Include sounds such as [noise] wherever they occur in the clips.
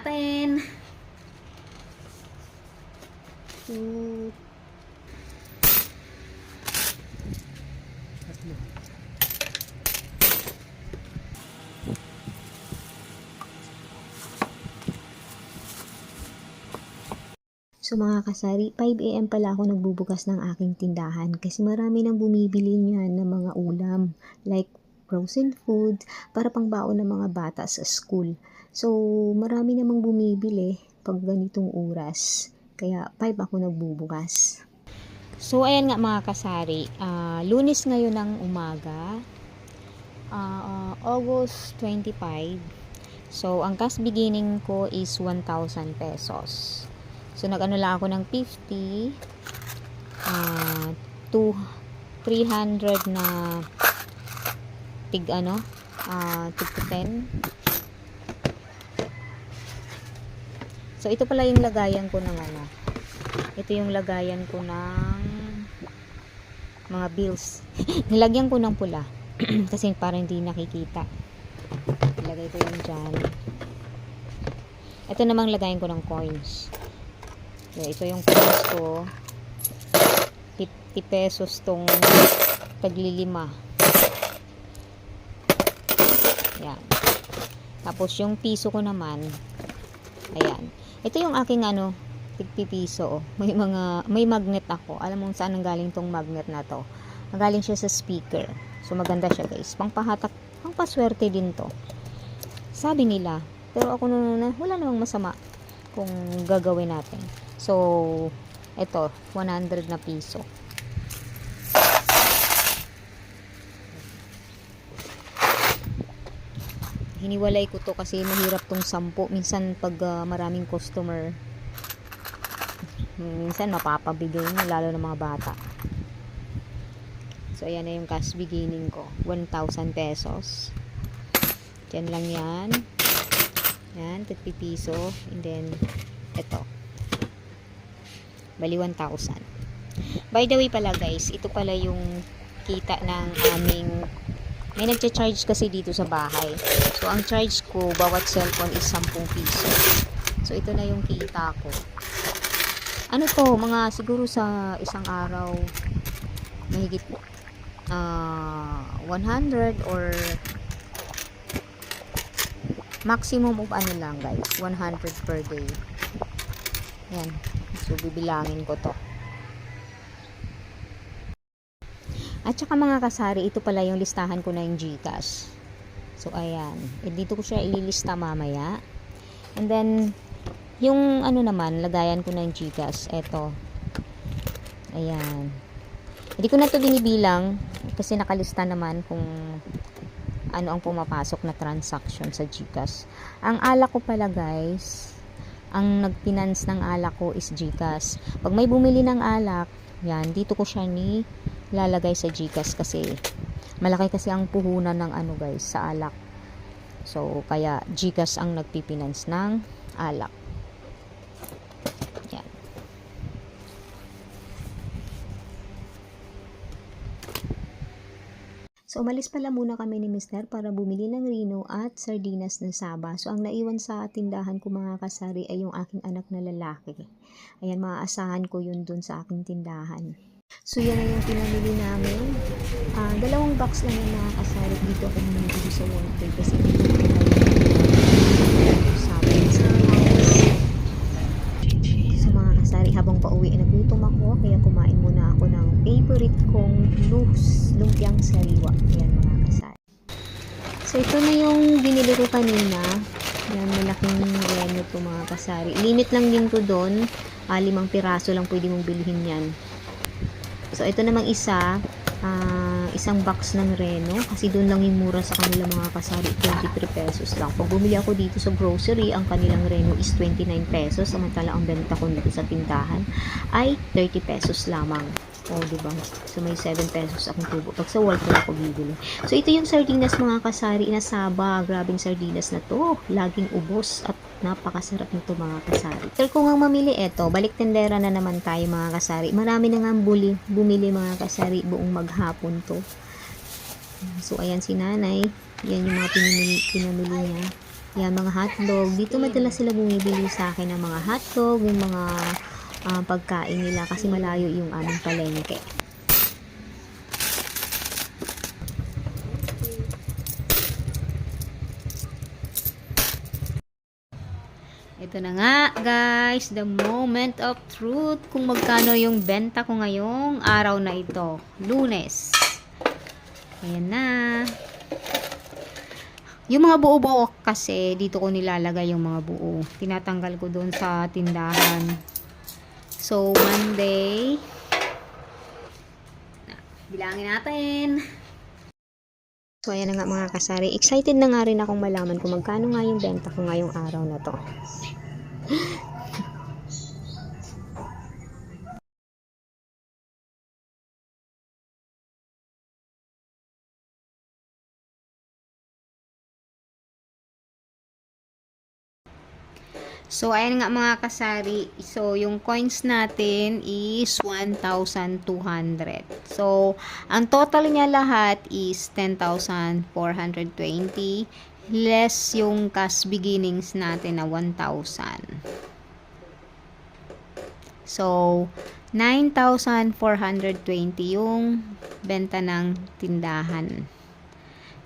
natin. Tatlo. So mga kasari, 5am pala ako nagbubukas ng aking tindahan kasi marami nang bumibili niyan ng mga ulam like frozen food para pangbaon ng mga bata sa school. So marami namang bumibili pag ganitong oras. Kaya 5 ako nagbubukas. So ayan nga mga kasari, ah, lunes ngayon ng umaga, ah, August 25. So ang cash beginning ko is 1,000 pesos. So, nag-ano lang ako ng 50, ah, 2, 300 na tig ano, ah, tig 10. So, ito pala yung lagayan ko ng ano. Ito yung lagayan ko ng mga bills. [laughs] Nilagyan ko ng pula. [clears throat] Kasi para hindi nakikita. Ilagay ko yung dyan. Ito namang lagayan ko ng coins. So, ito yung coins ko. 50 pesos tong taglilima. Yan. Tapos yung piso ko naman, ayan. Ito yung aking ano, tigpipiso. oh. May mga, may magnet ako. Alam mo saan ang galing tong magnet na to. Magaling siya sa speaker. So maganda siya guys. Pangpahatak, pangpaswerte din to. Sabi nila. Pero ako nung wala namang masama kung gagawin natin. So, ito, 100 na piso. Hiniwalay ko to kasi mahirap tong sampo. Minsan pag ah, maraming customer, minsan mapapabigay mo, lalo ng mga bata. So, ayan na yung cash beginning ko. 1,000 pesos. Diyan lang yan. Yan, 50 piso. And then, ito. Bali 1,000. By the way pala guys, ito pala yung kita ng aming may nagcha-charge kasi dito sa bahay. So, ang charge ko, bawat cellphone is 10 piso. So, ito na yung kita ko. Ano to, mga siguro sa isang araw, mahigit ah 100 or maximum of ano lang guys, 100 per day. Yan. So, bibilangin ko to. At saka mga kasari, ito pala yung listahan ko na yung Gcash. So, ayan. E, dito ko siya ililista mamaya. And then, yung ano naman, lagayan ko na yung Gcash. Ito. Ayan. Hindi ko na to binibilang kasi nakalista naman kung ano ang pumapasok na transaction sa Gcash. Ang alak ko pala guys, ang nagfinance ng alak ko is Gcash. Pag may bumili ng alak, yan, dito ko siya ni lalagay sa Gcash kasi malaki kasi ang puhunan ng ano guys sa alak. So, kaya Gcash ang nagpipinance ng alak. Yan. So, umalis pala muna kami ni Mister para bumili ng rino at sardinas na saba. So, ang naiwan sa tindahan ko mga kasari ay yung aking anak na lalaki. Ayan, maaasahan ko yun dun sa aking tindahan. So, yan na yung pinamili namin. Ah, dalawang box lang yung mga kasari. Dito ako mamili sa Walter kasi dito na habang pauwi, nagutom ako. Kaya kumain muna ako ng favorite kong loose, lumpiang sariwa. Ayan, mga kasari. So, ito na yung binili ko kanina. Yan, malaking reno to mga kasari. Limit lang din ko doon. Ah, limang piraso lang pwede mong bilhin yan. So, ito namang isa, ah, isang box ng Reno. Kasi doon lang yung mura sa kanila mga kasari, 23 pesos lang. Pag bumili ako dito sa grocery, ang kanilang Reno is 29 pesos. Samantala, ang benta ko dito sa tindahan ay 30 pesos lamang. O, oh, diba? So, may 7 pesos akong tubo. Pag sa Walter ako bibili. So, ito yung sardinas mga kasari na saba. Grabing sardinas na to. Laging ubos at napakasarap nito mga kasari. After ko nga mamili eto, balik tendera na naman tayo mga kasari. Marami na nga buli, bumili mga kasari buong maghapon to. So, ayan si nanay. Yan yung mga pinamili, pinamili niya. Yan, mga hotdog. Dito madalas sila bumibili sa akin ng mga hotdog, yung mga ah, pagkain nila kasi malayo yung aming palengke. Ito na nga, guys, the moment of truth kung magkano yung benta ko ngayong araw na ito. Lunes. Ayan na. Yung mga buo-buo kasi, dito ko nilalagay yung mga buo. Tinatanggal ko doon sa tindahan. So, Monday. Bilangin natin. So, ayan na nga mga kasari. Excited na nga rin akong malaman kung magkano nga yung benta ko ngayong araw na to. So, ayan nga mga kasari. So, yung coins natin is 1,200. So, ang total niya lahat is 10,420 less yung cash beginnings natin na 1,000. So, 9,420 yung benta ng tindahan.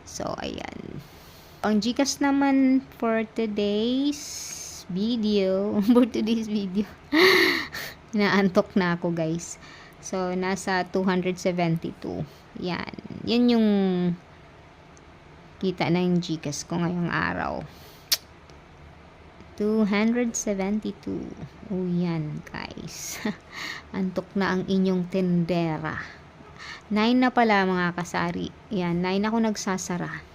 So, ayan. Ang Gcash naman for today's video, [laughs] for today's video, [laughs] inaantok na ako guys. So, nasa 272. Yan. Yan yung kita na yung Gcash ko ngayong araw. 272. Oh, yan, guys. [laughs] Antok na ang inyong tendera. 9 na pala, mga kasari. Yan, 9 ako nagsasara.